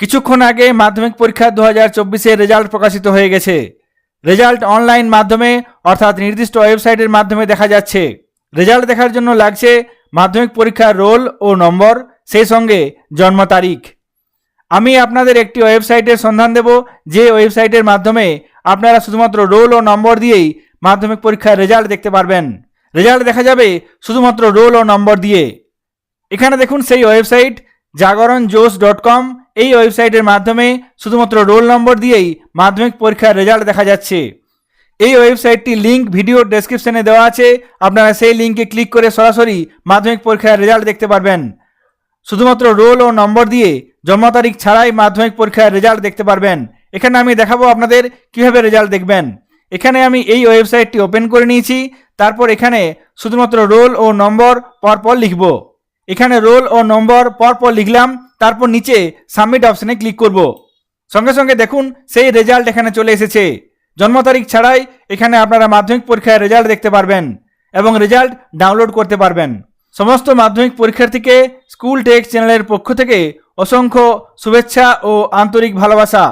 কিছুক্ষণ আগে মাধ্যমিক পরীক্ষা দু হাজার চব্বিশের রেজাল্ট প্রকাশিত হয়ে গেছে। রেজাল্ট অনলাইন মাধ্যমে, অর্থাৎ নির্দিষ্ট ওয়েবসাইটের মাধ্যমে দেখা যাচ্ছে। রেজাল্ট দেখার জন্য লাগছে মাধ্যমিক পরীক্ষার রোল ও নম্বর, সেই সঙ্গে জন্ম তারিখ। আমি আপনাদের একটি ওয়েবসাইটের সন্ধান দেব, যে ওয়েবসাইটের মাধ্যমে আপনারা শুধুমাত্র রোল ও নম্বর দিয়েই মাধ্যমিক পরীক্ষার রেজাল্ট দেখতে পারবেন। রেজাল্ট দেখা যাবে শুধুমাত্র রোল ও নম্বর দিয়ে। এখানে দেখুন সেই ওয়েবসাইট জাগরণ জোস ডট কম এই ওয়েবসাইটের মাধ্যমে শুধুমাত্র রোল নম্বর দিয়েই মাধ্যমিক পরীক্ষার রেজাল্ট দেখা যাচ্ছে। এই ওয়েবসাইটটি লিঙ্ক ভিডিও ডেসক্রিপশনে দেওয়া আছে। আপনারা সেই লিঙ্কে ক্লিক করে সরাসরি মাধ্যমিক পরীক্ষার রেজাল্ট দেখতে পারবেন। শুধুমাত্র রোল ও নম্বর দিয়ে জন্ম তারিখ ছাড়াই মাধ্যমিক পরীক্ষার রেজাল্ট দেখতে পারবেন। এখানে আমি দেখাবো আপনাদের কীভাবে রেজাল্ট দেখবেন। এখানে আমি এই ওয়েবসাইটটি ওপেন করে নিয়েছি। তারপর এখানে শুধুমাত্র রোল ও নম্বর পরপর লিখব। এখানে রোল ও নম্বর পরপর লিখলাম, তারপর নিচে সাবমিট অপশনে ক্লিক করব। সঙ্গে সঙ্গে দেখুন, সেই রেজাল্ট এখানে চলে এসেছে। জন্ম তারিখ ছাড়াই এখানে আপনারা মাধ্যমিক পরীক্ষায় রেজাল্ট দেখতে পারবেন এবং রেজাল্ট ডাউনলোড করতে পারবেন। সমস্ত মাধ্যমিক পরীক্ষার্থীকে স্কুল টেক চ্যানেলের পক্ষ থেকে অসংখ্য শুভেচ্ছা ও আন্তরিক ভালোবাসা।